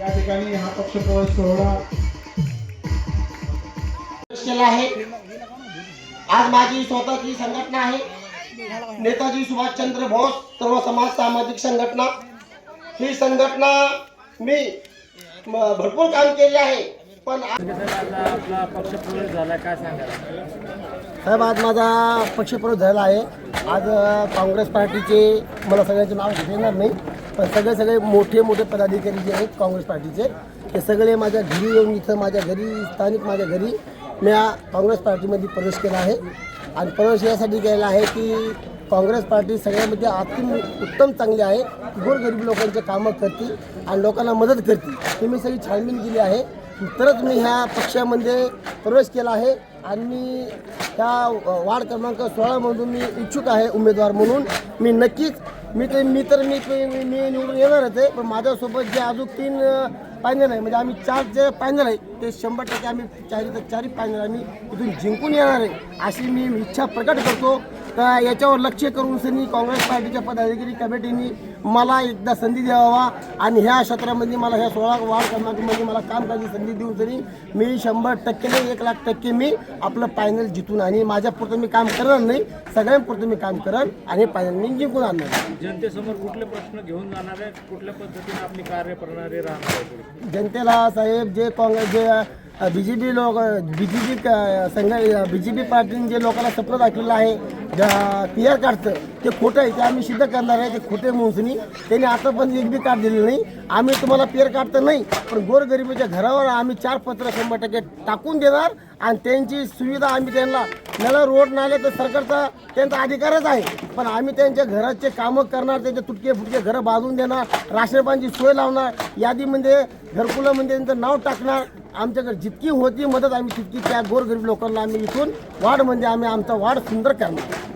या ठिकाणी हा पक्षप्रवेश सोहळा केला आहे. आज माझी स्वतःची संघटना आहे. नेताजी सुभाषचंद्र बोस सर्व समाज सामाजिक संघटना. ही संघटना मी भरपूर काम केले आहे. पण आ- साहेब आज माझा पक्षप्रवेश झाला आहे. आज अ, काँग्रेस पार्टीचे मला सगळ्यांचे नाव घेता येणार नाही पण सगळे सगळे मोठे मोठे पदाधिकारी जे आहेत काँग्रेस पार्टीचे ते सगळे माझ्या घरी येऊन इथं माझ्या घरी स्थानिक माझ्या घरी मी या काँग्रेस पार्टीमध्ये प्रवेश केला आहे. आणि प्रवेश यासाठी केला आहे की काँग्रेस पार्टी सगळ्यामध्ये अति उत्तम चांगली आहे गोरगरीब लोकांचे कामं करतील आणि लोकांना मदत करते ही मी सगळी छानबीन केली आहे. तरच मी ह्या पक्षामध्ये प्रवेश केला आहे आणि मी ह्या वार्ड क्रमांक सोळामधून मी इच्छुक आहे उमेदवार म्हणून. मी नक्कीच मी ते मी तर मी मी मी निवडून येणारच आहे पण माझ्यासोबत जे अजून तीन पॅनल आहे म्हणजे आम्ही चार जे पॅनल आहे ते शंभर टक्के आम्ही चारी तर चारही पॅनल आम्ही इथून जिंकून येणार आहे अशी मी इच्छा प्रकट करतो. का याच्यावर लक्ष करून सनी काँग्रेस पार्टीच्या पदाधिकारी कमिटीने मला एकदा संधी द्यावा आणि ह्या क्षेत्रामध्ये मला ह्या सोळा वार्ड क्रमांकमध्ये मला काम करायची संधी देऊन तरी मी शंभर टक्के नाही एक लाख टक्के मी आपलं पॅनल जितून आणि माझ्यापुरतं मी काम करणार नाही सगळ्यांपुरतं मी काम करन आणि पॅनल मी जिंकून आणणार जनतेसमोर कुठले प्रश्न घेऊन जाणार आहे? कुठल्या पद्धतीने आपली कार्यप्रणाली राहणार आहे? पुढे? जनतेला साहेब जे काँग्रेस जे बी जे पी लोक बी जे पी संघ बी जे पी पार्टीने जे लोकांना स्वप्न दाखवलं आहे पी आर कार्डचं ते खोटं आहे ते आम्ही सिद्ध करणार आहे ते खोटे मुंसनी त्यांनी आता पण एक बी कार्ड दिलेलं नाही. आम्ही तुम्हाला पी आर कार्ड तर नाही पण गोरगरिबीच्या घरावर आम्ही चार पत्र शंभर टक्के टाकून देणार आणि त्यांची सुविधा आम्ही त्यांना नळ रोड नाले तर सरकारचा त्यांचा अधिकारच आहे. पण आम्ही त्यांच्या घराचे कामं करणार त्यांचे तुटके फुटके घरं बांधून देणार राशन सोय लावणार यादीमध्ये घरकुलामध्ये त्यांचं नाव टाकणार आमच्याकडे जितकी होती मदत आम्ही तितकी त्या गोरगरीब लोकांना आम्ही इथून म्हणजे आम्ही आमचा वाढ सुंदर करणार.